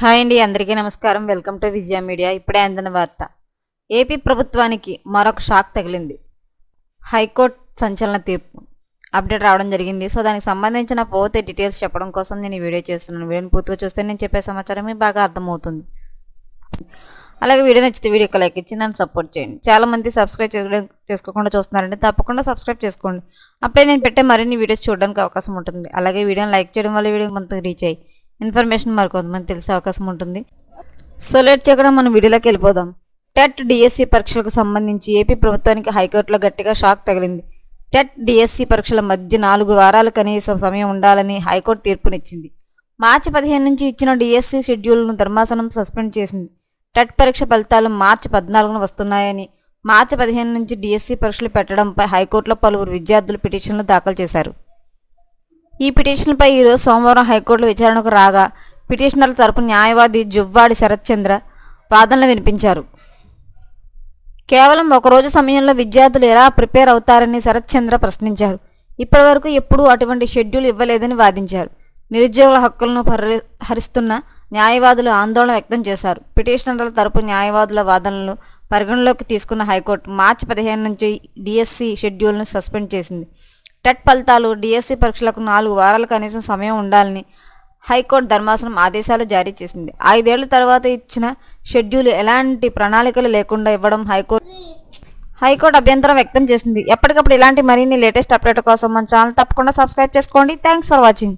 Hi అండి అందరికీ నమస్కారం. Welcome to Vijaya media. ఇప్పుడే అందిన వార్త. ఏపీ ప్రభుత్వానికి మరొక షాక్ తగిలింది. హైకోర్టు సంచలన తీర్పు. అప్డేట్ రావడం జరిగింది. సో దానికి సంబంధించిన పోతే డీటెయిల్స్ చెప్పడం కోసం నేను ఈ వీడియో చేస్తున్నాను. వీడియోని పూర్తిగా చూస్తే నేను చెప్పే సమాచారం మీకు బాగా అర్థమవుతుంది. అలాగే వీడియో నచ్చితే వీడియోకి లైక్ ఇచ్చి నన్ను సపోర్ట్ చేయండి. చాలా మంది సబ్స్క్రైబ్ చేసుకో- చేసుకోకుండా చూస్తున్నారంటే తప్పకుండా సబ్స్క్రైబ్ చేసుకోండి. అప్పుడే నేను పెట్టే మరిన్ని వీడియోస్ చూడడానికి అవకాశం ఉంటుంది. అలాగే వీడియోని లైక్ చేయడం వల్ల వీడియో కొంత రీచ్ అయ్యి ఇన్ఫర్మేషన్ మరి కొంతమంది తెలిసే అవకాశం ఉంటుంది. సో లేట్ చేయకుండా మనం వీడియోలోకి వెళ్ళిపోదాం. టెట్ డిఎస్సి పరీక్షలకు సంబంధించి ఏపీ ప్రభుత్వానికి హైకోర్టులో గట్టిగా షాక్ తగిలింది. టెట్ డిఎస్సి పరీక్షల మధ్య నాలుగు వారాలు కనీసం సమయం ఉండాలని హైకోర్టు తీర్పునిచ్చింది. మార్చి పదిహేను నుంచి ఇచ్చిన డిఎస్సి షెడ్యూల్ను ధర్మాసనం సస్పెండ్ చేసింది. టెట్ పరీక్ష ఫలితాలు మార్చి పద్నాలుగున వస్తున్నాయని మార్చి పదిహేను నుంచి డిఎస్సి పరీక్షలు పెట్టడంపై హైకోర్టులో పలువురు విద్యార్థులు పిటిషన్లు దాఖలు చేశారు. ఈ పిటిషన్పై ఈరోజు సోమవారం హైకోర్టులో విచారణకు రాగా పిటిషనర్ల తరపు న్యాయవాది జువ్వాడి శరత్చంద్ర వాదనలు వినిపించారు. కేవలం ఒక రోజు సమయంలో విద్యార్థులు ఎలా ప్రిపేర్ అవుతారని శరత్చంద్ర ప్రశ్నించారు. ఇప్పటివరకు ఎప్పుడూ అటువంటి షెడ్యూల్ ఇవ్వలేదని వాదించారు. నిరుద్యోగుల హక్కులను పరి హరిస్తున్న న్యాయవాదులు ఆందోళన వ్యక్తం చేశారు. పిటిషనర్ల తరపు న్యాయవాదుల వాదనలను పరిగణలోకి తీసుకున్న హైకోర్టు మార్చి పదిహేను నుంచి డిఎస్సి షెడ్యూల్ను సస్పెండ్ చేసింది. టెట్ ఫలితాలు డిఎస్సి పరీక్షలకు నాలుగు వారాల కనీసం సమయం ఉండాలని హైకోర్టు ధర్మాసనం ఆదేశాలు జారీ చేసింది. ఐదేళ్ళ తర్వాత ఇచ్చిన షెడ్యూల్ ఎలాంటి ప్రణాళికలు లేకుండా ఇవ్వడం హైకోర్టు హైకోర్టు అభ్యంతరం వ్యక్తం చేసింది. ఎప్పటికప్పుడు ఇలాంటి మరిన్ని లేటెస్ట్ అప్డేట్ కోసం మన ఛానల్ తప్పకుండా సబ్స్క్రైబ్ చేసుకోండి. Thanks for watching.